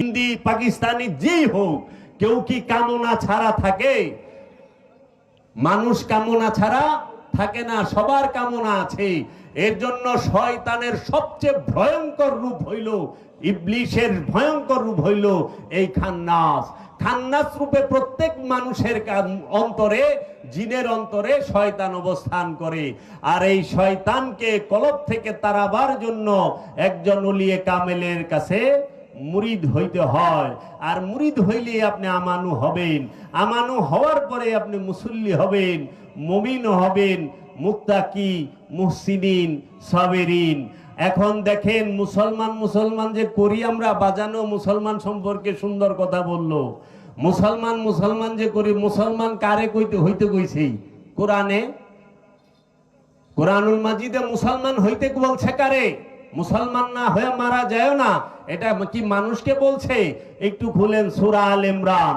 হিন্দি, পাকিস্তানি যেই হোক, কেউ কি কামনা ছাড়া থাকে? মানুষ কামনা ছাড়া থাকে না, সবার কামনা আছে। এর জন্য শয়তানের সবচেয়ে ভয়ঙ্কর রূপ হইল, ইবলিশের ভয়ঙ্কর রূপ হইল এই খান্নাস। খান্নাস রূপে প্রত্যেক মানুষের অন্তরে, জিনের অন্তরে শয়তান অবস্থান করে। আর এই শয়তানকে কলব থেকে তারাবার জন্য একজন উলিয়ে কামেলের কাছে মুরিদ হইতে হয়। আর মুরিদ হইলে আপনি আমানু হবেন। আমানু হওয়ার পরে আপনি মুসল্লি হবেন, মমিন হবেন মুক্তাকি মুহসিনিন, সাবেরিন। এখন দেখেন মুসলমান মুসলমান যে করি আমরা, বাজানো মুসলমান সম্পর্কে সুন্দর কথা বলল। মুসলমান মুসলমান যে করি, মুসলমান কারে কইতে, হইতে কইছি? কোরআনে? কোরআনুল মাজিদে মুসলমান হইতে বলছে কারে? মুসলমান না হয়ে মারা যায় না। এটা কি মানুষকে বলছে? একটু খুলেন সুরা আল ইমরান।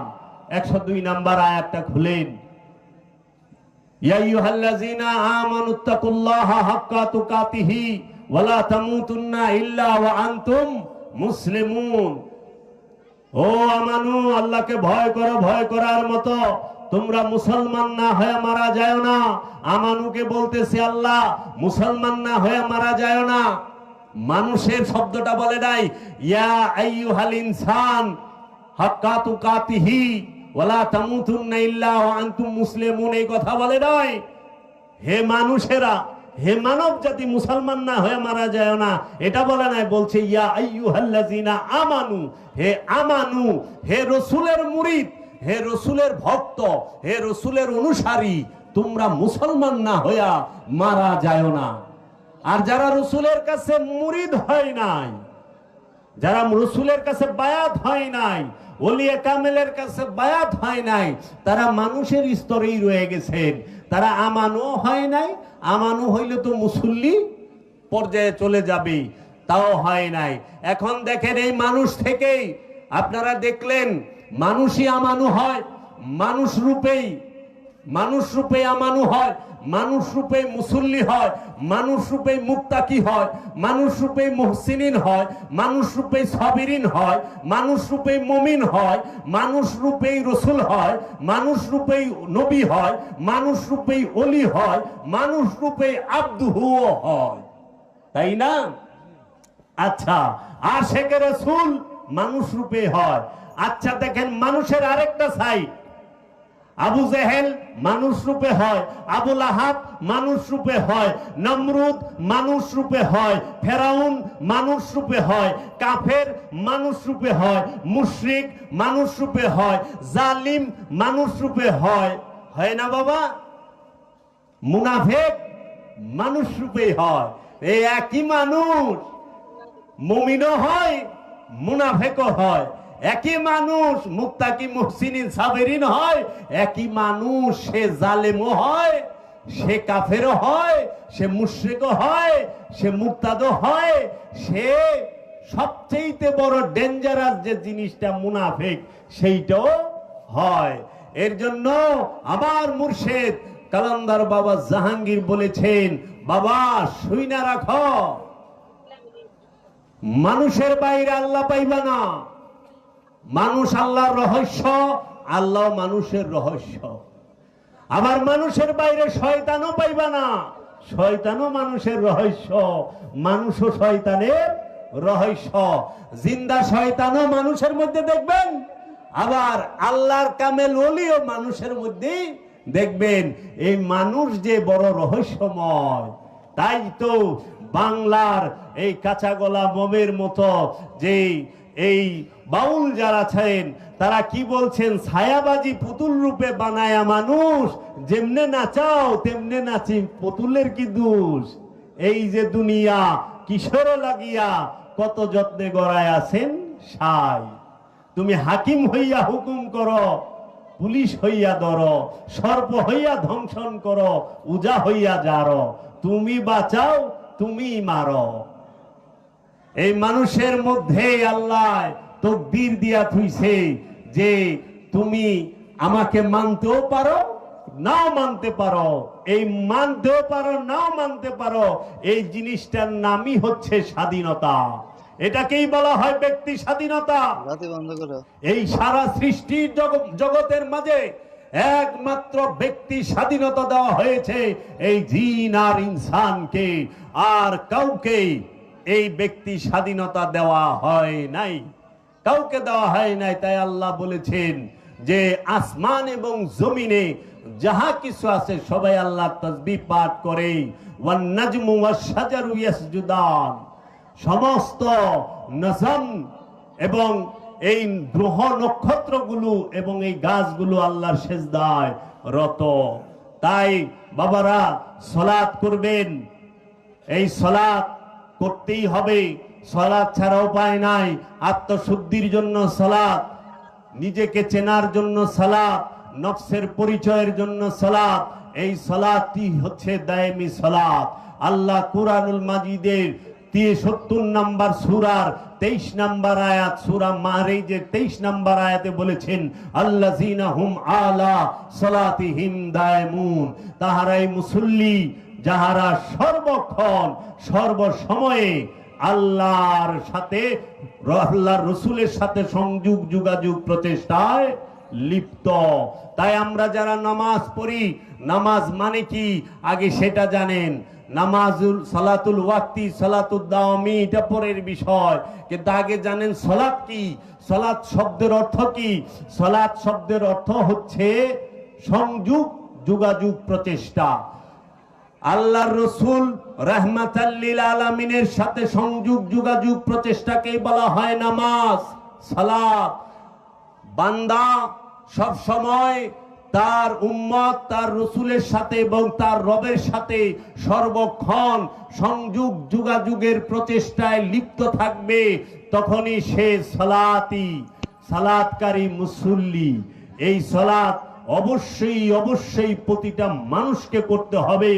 একশো দুই নাম্বার আয়াতটা খুলেন। ও আমানু, আল্লাহকে ভয় করো, ভয় করার মতো। তোমরা মুসলমান না হয়ে মারা যায় না। আমানুকে বলতেছে আল্লাহ, মুসলমান না হয়ে মারা যায় না। মানুষের শব্দটা বলে নাই, ইয়া আইয়ুহাল ইনসান হাক্কা তুকাতিহি ওয়ালা তামুতুন্না ইল্লা ওয়া আনতুম মুসলিমুন, এই কথা বলে নয় হে মানুষেরা, হে মানব জাতি, মুসলমান না হয়ে মারা যায় না। এটা বলে নাই, বলছে, ইয়া আইয়ুহাল্লাযিনা আমানু, হে আমানু, হে রসুলের মুরিদ, হে রসুলের ভক্ত, হে রসুলের অনুসারী, তোমরা মুসলমান না হইয়া মারা যায় না। আর যারা রসুলের কাছে মুরিদ হয় নাই, যারা রসুলের কাছে বায়াত হয় নাই ওলিয়া কামেলের কাছে বায়াত হয় নাই, তারা মানুষের স্তরেই রয়ে গেছেন। তারা আমানও হয় নাই, আমানও হইলে তো মুসল্লি পর্যায়ে চলে যাবে, তাও হয় নাই। এখন দেখেন এই মানুষ থেকেই আপনারা দেখলেন, মানুষই আমানু হয়, মানুষ রূপেই মানুষ রূপে আমানু হয় মানুষ রূপে মুসল্লি হয় মানুষ রূপে মুক্তাকি হয় মানুষ রূপে মুহসিনিন হয় মানুষ রূপে সাবিরিন হয় মানুষ রূপে মমিন হয় মানুষ রূপেই রসুল হয় মানুষ রূপেই নবী হয় মানুষ রূপেই অলি হয় মানুষ রূপে আব্দুহুও হয় তাই না আচ্ছা আর শেখে রসুল মানুষ রূপে হয় আচ্ছা দেখেন মানুষের আরেকটা সাইড আবু জেহেল মানুষ রূপে হয় আবুল আহাব মানুষ রূপে হয়, নমরুদ মানুষ রূপে হয়, ফেরাউন মানুষ রূপে হয়, কাফের মানুষ রূপে হয়, মুশরিক মানুষ রূপে হয়, জালিম মানুষ রূপে হয়। হয় না বাবা? মুনাফেক মানুষ রূপে হয়। এই একই মানুষ। মুমিনও হয়, মুনাফেকও হয়। একই মানুষ মুক্তাকি মুহসিনিন সাবেরিন হয়? একই মানুষ সে জালেমও হয়, সে কাফেরও হয়, সে মুশ্রিকও হয়, সে মুক্তাদও হয়, সে সবচেয়ে বড় ডেঞ্জারাস যে জিনিসটা মুনাফেক, সেইটাও হয়। এর জন্য আমার মুর্শেদ কালান্দার বাবা জাহাঙ্গীর বলেছেন, বাবা শুই না রাখো। মানুষের বাইরে আল্লাহ পাইবা না। মানুষ আল্লাহর রহস্য, আল্লাহ মানুষের রহস্য। আবার মানুষের বাইরে শয়তানও পাইবা না। শয়তানও মানুষের রহস্য, মানুষও শয়তানের রহস্য। জিন্দা শয়তানও মানুষের মধ্যে দেখবেন, আবার আল্লাহর কামেল ওলিও মানুষের মধ্যে দেখবেন। এই মানুষ যে বড় রহস্যময়, তাই তো বাংলার এই কাঁচা গলা মোমের মতো যে এই বাউল যারা ছেন, তারা কি বলছেন? ছায়াবাজি পুতুল রূপে বানায়া মানুষ, যেমনে নাচাও তেমনে নাচি পুতুলের কি দোষ? এই যে দুনিয়া কিশোর লাগিয়া কত যত্নে গড়ায় আছেন? সাই। তুমি হাকিম হইয়া হুকুম করো, পুলিশ হইয়া ধর, সর্প হইয়া ধ্বংসন করো, উজা হইয়া যার তুমি বাঁচাও, তুমি মারো। এই মানুষের মধ্যে আল্লাহ তকদির দিয়া থুইছে যে তুমি আমাকে মানতেও পারো নাও মানতে পারো। এই মানতেও পারো নাও মানতে পারো। এই জিনিসটার নামই হচ্ছে স্বাধীনতা। এটাকেই বলা হয় ব্যক্তি স্বাধীনতা। এই সারা সৃষ্টির জগ- জগতের মাঝে একমাত্র ব্যক্তি স্বাধীনতা দেওয়া হয়েছে এই জিন আর ইনসানকে। আর কাউকে এই ব্যক্তি স্বাধীনতা দেওয়া হয় নাই। কাউকে দেওয়া হয় নাই, তাই আল্লাহ বলেছেন যে আসমান এবং জমিনে যাহা কিছু আছে সবাই আল্লাহ তসবি পাঠ করে। সমস্ত নজম এবং এই গ্রহ নক্ষত্রগুলো এবং এই গাছগুলো আল্লাহর সেজদায় রত। তাই বাবারা, সলাৎ করবেন। এই সলাৎ করতেই হবে। সলাদ ছাড়া উপায় নাই। আত্মশুদ্ধির জন্য সলাৎ নিজেকে চেনার জন্য সালাত নফসের পরিচয়ের জন্য সালাত এই সালাতই হচ্ছে দায়েমি সালাত আল্লাহ কুরআনুল মাজিদের সত্তর নাম্বার সুরার তেইশ নাম্বার আয়াত, সুরা মারেজের তেইশ নাম্বার আয়াতে বলেছেন আল্লাহ হুম আলা সলাতিহিম দায়মুন। তাহারাই মুসল্লি যাহারা সর্বক্ষণ, সর্বসময়ে আল্লাহর সাথে, আল্লাহর রসুলের সাথে সংযোগ, যোগাযোগ, প্রচেষ্টায় লিপ্ত। তাই আমরা যারা নামাজ পড়ি, নামাজ মানে কি? আগে সেটা জানেন। নামাজুল, সালাতুল ওয়াক্তি সালাতুল দাওয়ামি, এটা পরের বিষয়। কিন্তু আগে জানেন সলাৎ কি? সলাৎ শব্দের অর্থ কি? সলাৎ শব্দের অর্থ হচ্ছে সংযোগ, যোগাযোগ, প্রচেষ্টা। আল্লাহর রসুল রহমাতাল্লিল আলমিনের সাথে সংযোগ, যোগাযোগ প্রচেষ্টাকেই বলা হয় নামাজ, সালাত। বান্দা সব সময় তার উম্মত, তার রসুলের সাথে এবং তার রবের সাথে সর্বক্ষণ সংযোগ, যোগাযোগের প্রচেষ্টায় লিপ্ত থাকবে, তখনই সে সালাতি, সালাতকারী মুসল্লি। এই সালাত অবশ্যই অবশ্যই প্রতিটা মানুষকে করতে হবে।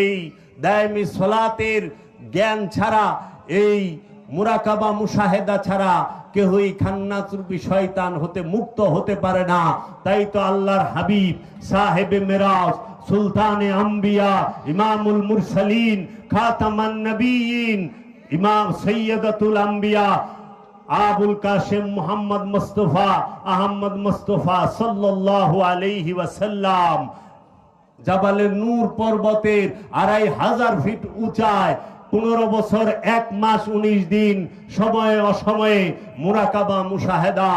এই দায়মি সলাতের জ্ঞান ছাড়া, এই মুরাকাবা মুশাহেদা ছাড়া কেহই খান্নাতুরবি শয়তান হতে মুক্ত হতে পারে না। তাই তো আল্লাহর হাবিব, সাহেবে মেরাজ, সুলতানে আম্বিয়া, ইমামুল মুরসালিন, খাতামান নবীন ইমাম সৈয়দাতুল আম্বিয়া, আবুল কাশেম মোহাম্মদ মুস্তফা আহমদ মুস্তফা সাল্লাল্লাহু আলাইহি ওয়াসাল্লাম। জাবালে নূর পর্বতের আড়াই হাজার ফিট উঁচায়। পনেরো বছর, এক মাস, উনিশ দিন সময়ে অসময়ে মুরাকাবা মুশাহেদা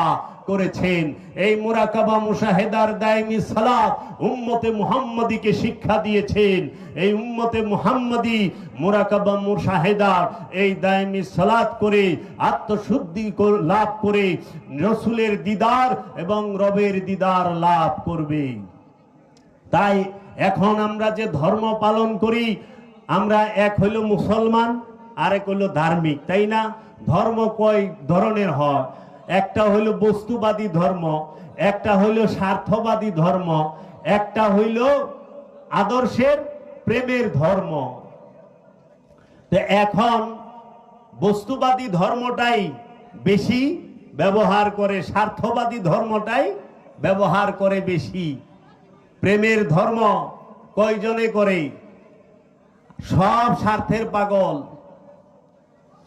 করেছেন। এই মুরাকাবা মুশাহেদার দায়মি সালাত উম্মতে মুহাম্মদীকে শিক্ষা দিয়েছেন। এই উম্মতে মুহাম্মদী মুরাকাবা মুশাহেদার এই দায়মি সালাত করে, আত্মশুদ্ধি লাভ করে রসুলের দিদার এবং রবের দিদার লাভ করবে। তাই এখন আমরা যে ধর্ম পালন করি, আমরা এক হইল মুসলমান, আরেক হইল ধার্মিক, তাই না? ধর্ম কয় ধরনের হয়। একটা হইল বস্তুবাদী ধর্ম, একটা হইল স্বার্থবাদী ধর্ম, একটা হইল আদর্শের প্রেমের ধর্ম। তো এখন বস্তুবাদী ধর্মটাই বেশি ব্যবহার করে, স্বার্থবাদী ধর্মটাই ব্যবহার করে বেশি। প্রেমের ধর্ম কয়জনে করে? সব স্বার্থের পাগল।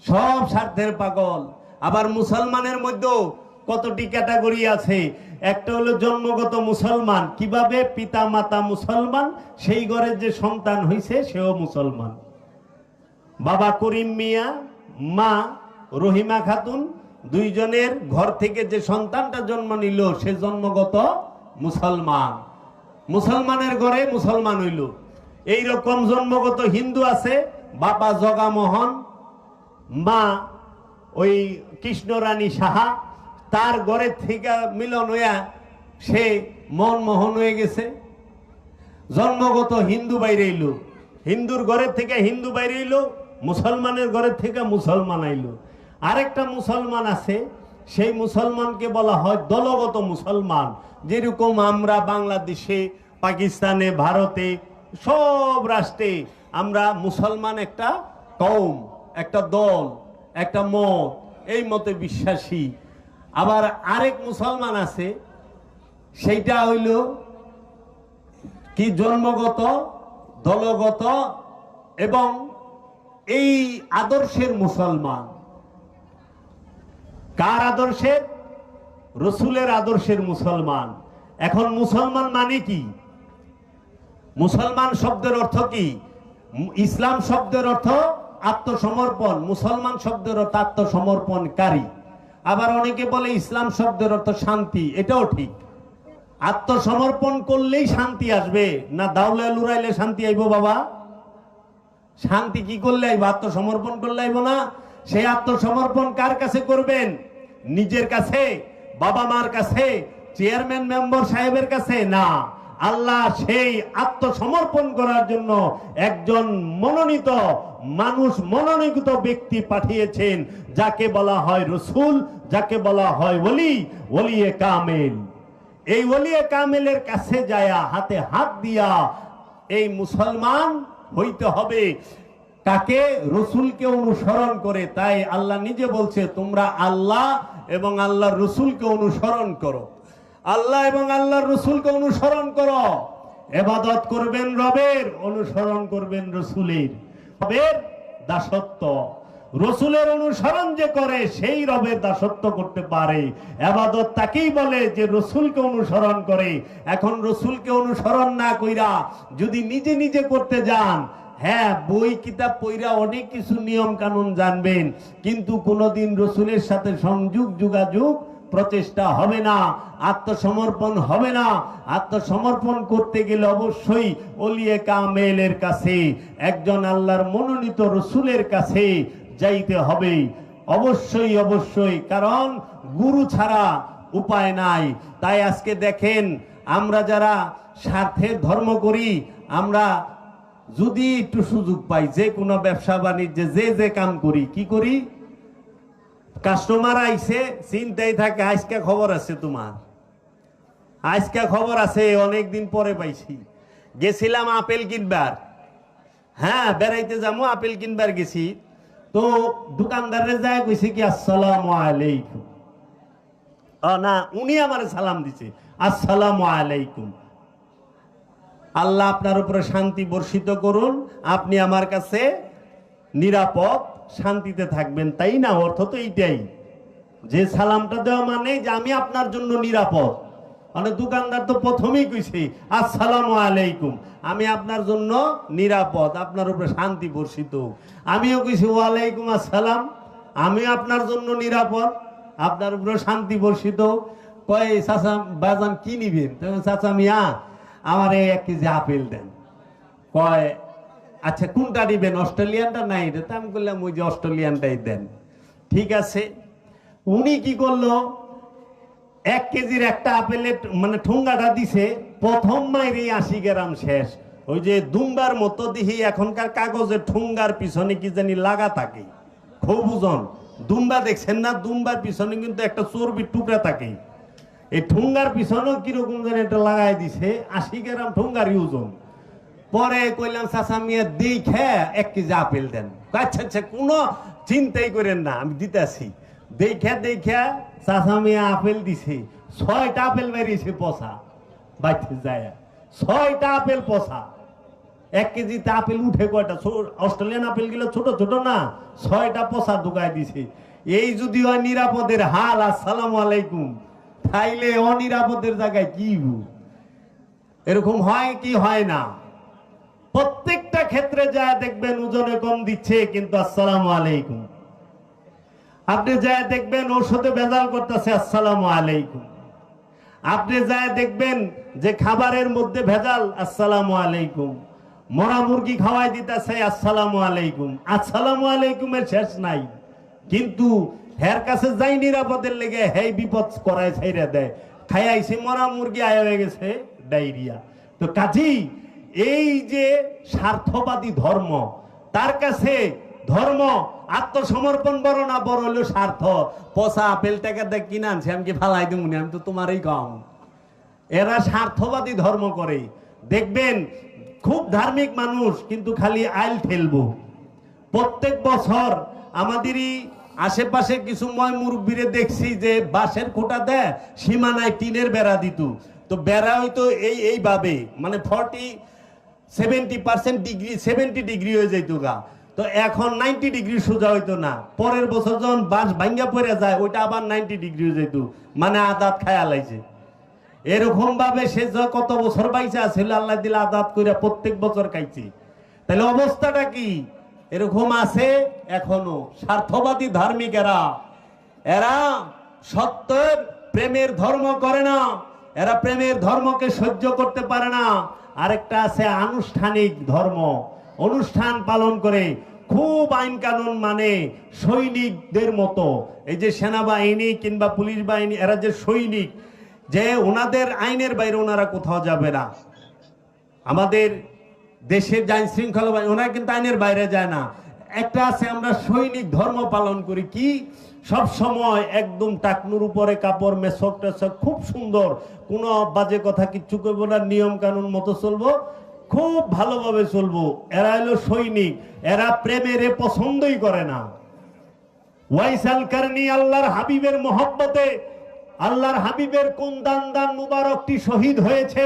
সব স্বার্থের পাগল। আবার মুসলমানের মধ্যেও কতটি ক্যাটাগরি আছে? একটা হলো জন্মগত মুসলমান। কীভাবে পিতা মাতা মুসলমান? সেই ঘরের যে সন্তান হইছে, সেও মুসলমান। বাবা করিম মিয়া, মা রহিমা খাতুন, দুইজনের ঘর থেকে যে সন্তানটা জন্ম নিল, সে জন্মগত মুসলমান। মুসলমানের ঘরে মুসলমান হইল। এই রকম জন্মগত হিন্দু আছে, বাবা জগামোহন, মা ওই কৃষ্ণরানী সাহা, তার ঘরের থেকে মিলন হইয়া সে মনমোহন হয়ে গেছে। জন্মগত হিন্দু বাইরে এলো হিন্দুর ঘরের থেকে হিন্দু বাইরে এলো মুসলমানের ঘরের থেকে মুসলমান আইলো আরেকটা মুসলমান আছে, সেই মুসলমানকে বলা হয় দলগত মুসলমান। যেরকম আমরা বাংলাদেশে, পাকিস্তানে, ভারতে, সব রাষ্ট্রে আমরা মুসলমান একটা কৌম একটা দল, একটা মত, এই মতে বিশ্বাসী। আবার আরেক মুসলমান আছে, সেইটা হইল কি জন্মগত, দলগত এবং এই আদর্শের মুসলমান। কার আদর্শের? রসুলের আদর্শের মুসলমান। এখন মুসলমান মানে কি? মুসলমান শব্দের অর্থ কি? ইসলাম শব্দের অর্থ আত্মসমর্পণ। মুসলমান শব্দের অর্থ আত্মসমর্পণকারী। আবার অনেকে বলে ইসলাম শব্দের অর্থ শান্তি, এটাও ঠিক। আত্মসমর্পণ করলেই শান্তি আসবে, না দাউলে লুরাইলে শান্তি আইব বাবা? শান্তি কি করলে আইব? আত্মসমর্পণ করলে আইব না? সেই আত্মসমর্পণ কার কাছে করবেন? নিজের কাছে। বাবা মার কাছে, চেয়ারম্যান মেম্বার সাহেবের কাছে না। আল্লাহ সেই আত্মসমর্পণ করার জন্য একজন মনোনীত, মানুষ মনোনীত ব্যক্তি পাঠিয়েছেন, যাকে বলা হয় রসুল, যাকে বলা হয় ওলি, ওলিয়ে কামেল। এই ওলিয়ে কামেলের কাছে যায়া হাতে হাত দিয়া এই মুসলমান হইতে হবে। তাকে রসুলকে অনুসরণ করে, তাই আল্লাহ নিজে বলছে, তোমরা আল্লাহ এবং আল্লাহর রসুলকে অনুসরণ করো। আল্লাহ এবং আল্লাহর রসুলকে অনুসরণ করো। এবাদত করবেন রবের, অনুসরণ করবেন রসুলের। রবের দাসত্ব। রসুলের অনুসরণ যে করে, সেই রবের দাসত্ব করতে পারে। এবাদত তাকেই বলে যে রসুলকে অনুসরণ করে। এখন রসুলকে অনুসরণ না কইরা যদি নিজে নিজে করতে যান হ্যাঁ বই কিতাব পইরা অনেক কিছু নিয়ম কানুন জানবেন, কিন্তু কোনোদিন রসুলের সাথে সংযোগ, যোগাযোগ প্রচেষ্টা হবে না, আত্মসমর্পণ হবে না। আত্মসমর্পণ করতে গেলে অবশ্যই অলিয়ে কামেলের কাছে, একজন আল্লাহর মনোনীত রসুলের কাছে যাইতে হবে। অবশ্যই অবশ্যই, কারণ গুরু ছাড়া উপায় নাই। তাই আজকে দেখেন, আমরা যারা স্বার্থের ধর্ম করি, আমরা যদি একটু সুযোগ পাই, যে কোনো ব্যবসা বাণিজ্যে যে যে কাম করি, কি করি? কাস্টমার আইছে চিন্তাই থাকে, আজকে খবর আছে তোমার। আজকে খবর আছে অনেক দিন পরে পাইছি। গেছিলাম আপেল কিনবার। হ্যাঁ বেড়াইতে যাব আপেল কিনবার গেছি। তো দোকানদারে যায় কইছে কি, আসসালামু আলাইকুম। না, উনি আমার সালাম দিছে, আসসালাম আলাইকুম। আল্লাহ আপনার উপরে শান্তি বর্ষিত করুন, আপনি আমার কাছে নিরাপদ শান্তিতে থাকবেন, তাই না? অর্থ তো এইটাই। যে সালামটা দেওয়া মানে যে আমি আপনার জন্য নিরাপদ। মানে দোকানদার তো প্রথমেই কইছে, আসসালামু আলাইকুম, আমি আপনার জন্য নিরাপদ, আপনার উপরে শান্তি বর্ষিত। আমিও কইছি, ওয়ালাইকুম আসসালাম আমি আপনার জন্য নিরাপদ, আপনার উপরে শান্তি বর্ষিত। কয়, চাচা, বাজান কি নিবেন? চাচা মিয়া আমার এই এক কেজি আপেল দেন। কয় আচ্ছা কোনটা দিবেন, অস্ট্রেলিয়ানটা? নাই এটা আমি বললাম, ওই যে অস্ট্রেলিয়ানটাই দেন। ঠিক আছে। উনি কি করল, এক কেজির একটা আপেলের মানে ঠুঙ্গাটা দিছে, প্রথম মাইরে আশি গ্রাম শেষ। ওই যে দুম্বার মতো দিহি, এখনকার কাগজের ঠুঙ্গার পিছনে কি জানি লাগা থাকে। খুব ওজন। দুম্বা দেখছেন না? দুম্বার পিছনে কিন্তু একটা চর্বির টুকরা থাকে। এই ঠুঙ্গার পিছনেও কীরকম যেন একটা লাগাই দিছে, আশি গ্রাম ঠুঙ্গারই ওজন। পরে কইলাম, চাচা মিয়া দেখে এক কেজি আপেল দেন। আচ্ছা আচ্ছা কোনো চিন্তাই করেন না, আমি দিতেছি। দেখে দেখে, চাচা মিয়া আপেল দিছে, ছয়টা আপেল বেরিয়েছে পচা, বাইতে যায়। ছয়টা আপেল পচা, এক কেজিতে আপেল উঠে কয়টা? অস্ট্রেলিয়ান আপেলগুলো ছোট ছোট না, ছয়টা পচা ঢুকাই দিছে। এই যদি হয় নিরাপদের হাল, আসসালামু আলাইকুম। তাইলে অনিরাপদের জায়গায় কি এরকম হয় কি হয় না? প্রত্যেকটা ক্ষেত্রে যা দেখবেন ওজনে কম দিচ্ছে, কিন্তু আসসালামু আলাইকুম। আপনি যা দেখবেন ঔষধে ভেজাল করতেছে, আসসালামু আলাইকুম। আপনি যা দেখবেন যে খাবারের মধ্যে ভেজাল, আসসালাম আলাইকুম। মরা মুরগি খাওয়াই দিতেছে, আসসালামু আলাইকুম। আসসালামু আলাইকুমের শেষ নাই। কিন্তু হের কাছে যাই নিরাপদের লেগে হেই বিপদ করায় ছাইরা দেয়। খাইয়াইছে মরা মুরগি আয় হয়ে গেছে, ডায়রিয়া। তো কাজী, এই যে স্বার্থবাদী ধর্ম, তার কাছে ধর্ম, আত্মসমর্পণ বড় না বড় হলো স্বার্থ। পচা আপেল দেখ, কিনে আনছে, আমি কি ফালাই দিমুনি আমি তো তোমারই গাও এরা স্বার্থবাদী ধর্ম করে। দেখবেন, খুব ধার্মিক মানুষ, কিন্তু খালি আইল ঠেলবো। প্রত্যেক বছর আমাদেরই আশেপাশে কিছু ময় মুরব্বীরে দেখছি যে বাঁশের খোঁটা দেয়, সীমানায় টিনের বেড়া দিত। তো বেড়া হইতো এই, এইভাবে মানে forty seventy percent degree seventy degree হয়ে যাইতো গা। তো এখন নাইনটি ডিগ্রি সোজা হইতো না। পরের বছর যখন বাস ভাঙ্গা পড়ে যায়, ওইটা আবার নাইনটি ডিগ্রি হয়ে যেত মানে আদাত খায়া লাইছে এরকম ভাবে সে কত বছর বাইছে আছিল আল্লাহ দিলে আদাত করে প্রত্যেক বছর খাইছে। তাহলে অবস্থাটা কি? এরকম আছে এখনও। স্বার্থবাদী ধার্মিক এরা এরা সত্যের প্রেমের ধর্ম করে না। এরা প্রেমের ধর্মকে সহ্য করতে পারে না। আরেকটা আছে আনুষ্ঠানিক ধর্ম। অনুষ্ঠান পালন করে খুব আইন কানুন মানে সৈনিকদের মতো। এই যে সেনাবাহিনী কিংবা পুলিশ বাহিনী, এরা যে সৈনিক, যে ওনাদের আইনের বাইরে ওনারা কোথাও যাবে না। আমাদের দেশের যে আইন শৃঙ্খলা বাহিনী, ওনারা কিন্তু আইনের বাইরে যায় না। একটা আছে, আমরা সৈনিক ধর্ম পালন করি। কি? সব সময় একদম টাকনুর উপরে কাপড়, মেসক টেসক, খুব সুন্দর। কোনো বাজে কথা কিচ্ছু করব না নিয়ম কানুন মতো চলবো, খুব ভালোভাবে চলবো। এরা হলো সৈনিক, এরা প্রেমের পছন্দই করে না। ওয়াইসাল কারণী আল্লাহর হাবিবের মহব্বতে আল্লাহর হাবিবের কোন দান দান মুবারকটি শহীদ হয়েছে,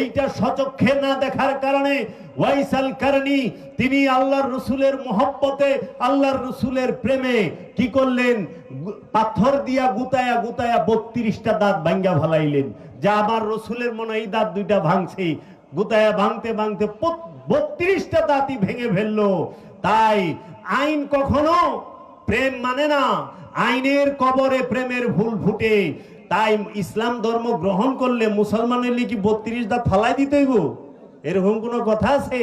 এইটা সচক্ষে না দেখার কারণে ওয়াইসাল কারনি তিনি আল্লাহর রসুলের মহব্বতে, আল্লাহর রসুলের প্রেমে কি করলেন? পাথর দিয়া গুতায়া গুতায়া বত্রিশটা দাঁত ভাঙ্গা ভালাইলেন যা আমার রসুলের মনে এই দাঁত দুইটা ভাঙছে। গুতায়া ভাঙতে ভাঙতে বত্রিশটা দাঁতই ভেঙে ফেলল। তাই আইন কখনো প্রেম মানে না, আইনের কবরে প্রেমের ভুল ফুটে। তাই ইসলাম ধর্ম গ্রহণ করলে মুসলমানের কি বত্রিশ দাঁত ফালাই দিতে গো এরকম কোনো কথা আছে?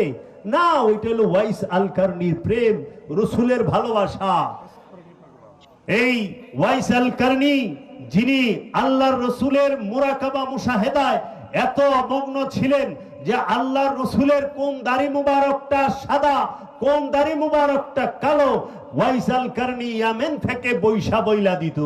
না, ওইটা হলো ওয়াইস আল কারনির প্রেম, রসুলের ভালোবাসা। এই ওয়াইস আল কারনি, যিনি আল্লাহর রসুলের মোরাকাবা মুশাহেদায় এত মগ্ন ছিলেন যে আল্লাহর রসুলের কোন দাড়ি মুবারকটা সাদা, কোন দাড়ি মুবারকটা কালো, ওয়াইস আল কারনি ইয়ামেন থেকে বৈশা বইলা দিত।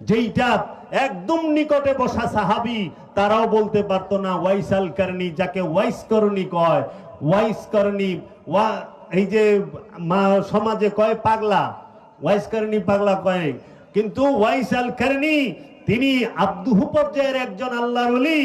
যেইটা একদম নিকটে বসা সাহাবি, তারাও বলতে পারতো না, ওয়াইসাল কারনি যাকে ওয়াইস করনি কয়। ওয়াইস করনি ওয়া, এই যে সমাজে কয় পাগলা। ওয়াইস করনি পাগলা কয়। কিন্তু ওয়াইসাল কারনি তিনি আব্দুহু পর্যায়ের একজন আল্লাহর ওলি।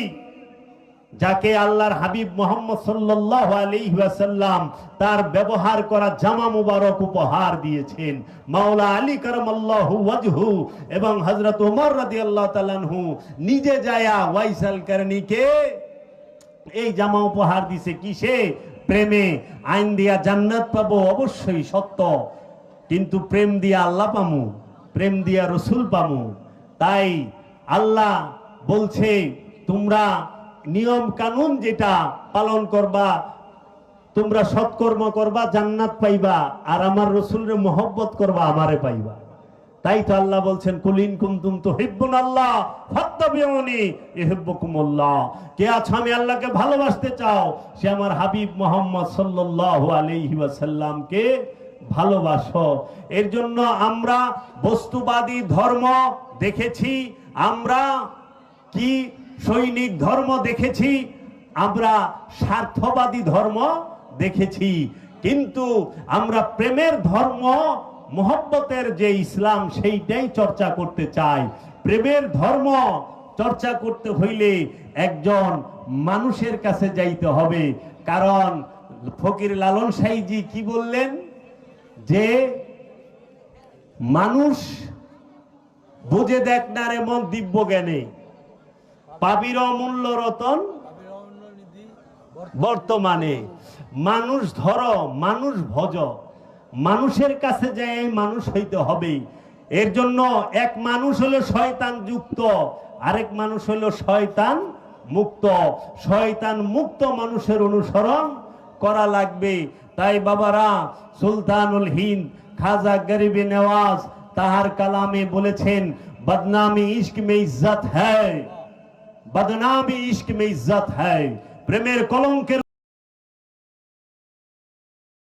যাকে আল্লাহর হাবিব মোহাম্মদ সাল্লাল্লাহু আলাইহি ওয়াসাল্লাম তার ব্যবহার করা জামা মুবারক উপহার দিয়েছেন। মাওলা আলী কারামাল্লাহু ওয়াজহু এবং হজরত ওমর রাদিয়াল্লাহু তাআলা আনহু নিজে যায়া ওয়াইসাল কারণীকে এই জামা উপহার দিছে কিসে? প্রেমে। আইন দিয়া জান্নাত পাবো অবশ্যই সত্য। কিন্তু প্রেম দিয়া আল্লাহ পামু, প্রেম দিয়া রসুল পামু। তাই আল্লাহ বলছে, তোমরা নিয়ম কানুন যেটা পালন করবা, তোমরা সৎকর্ম করবা, জান্নাত পাইবা, আর আমার রসুলের মোহব্বত করবা, আমারে পাইবা। তাই তো আল্লাহ বলছেন কুলিন কুমতুম তো হিব্বুন আল্লাহ, ফাত্তাবিউনি ইহিব্বুকুমুল্লাহ। কে আছো? আমি আল্লাহকে ভালোবাসতে চাও। সে আমার হাবিব মোহাম্মদ সাল্লাল্লাহু আলাইহি ওয়াসাল্লামকে ভালোবাসো। এর জন্য আমরা বস্তুবাদী ধর্ম দেখেছি। আমরা কি সৈনিক ধর্ম দেখেছি, আমরা স্বার্থবাদী ধর্ম দেখেছি। কিন্তু আমরা প্রেমের ধর্ম, মোহব্বতের যে ইসলাম, সেইটাই চর্চা করতে চাই। প্রেমের ধর্ম চর্চা করতে হইলে একজন মানুষের কাছে যাইতে হবে। কারণ ফকির লালন সাইজি কি বললেন? যে মানুষ বুঝে দেখ না রে মন দিব্য জ্ঞানে। পাবির অমূল্য রতন বর্তমানে। মানুষ ধরো, মানুষ ভজ। মানুষের কাছে যাই মানুষ হইতে হবেই। এর জন্য এক মানুষ হলো শয়তান যুক্ত, আরেক মানুষ হলো শয়তান মুক্ত। শয়তান মুক্ত মানুষের অনুসরণ করা লাগবে। তাই বাবারা, সুলতানুল হিন্দ, খাজা গরিবে নেওয়াজ তাহার কালামে বলেছেন, বদনামী ইস্ক মে ইজ্জত হ্যায়। বদনামি ইশক মে ইজ্জত হ্যায় প্রেমের কলঙ্কের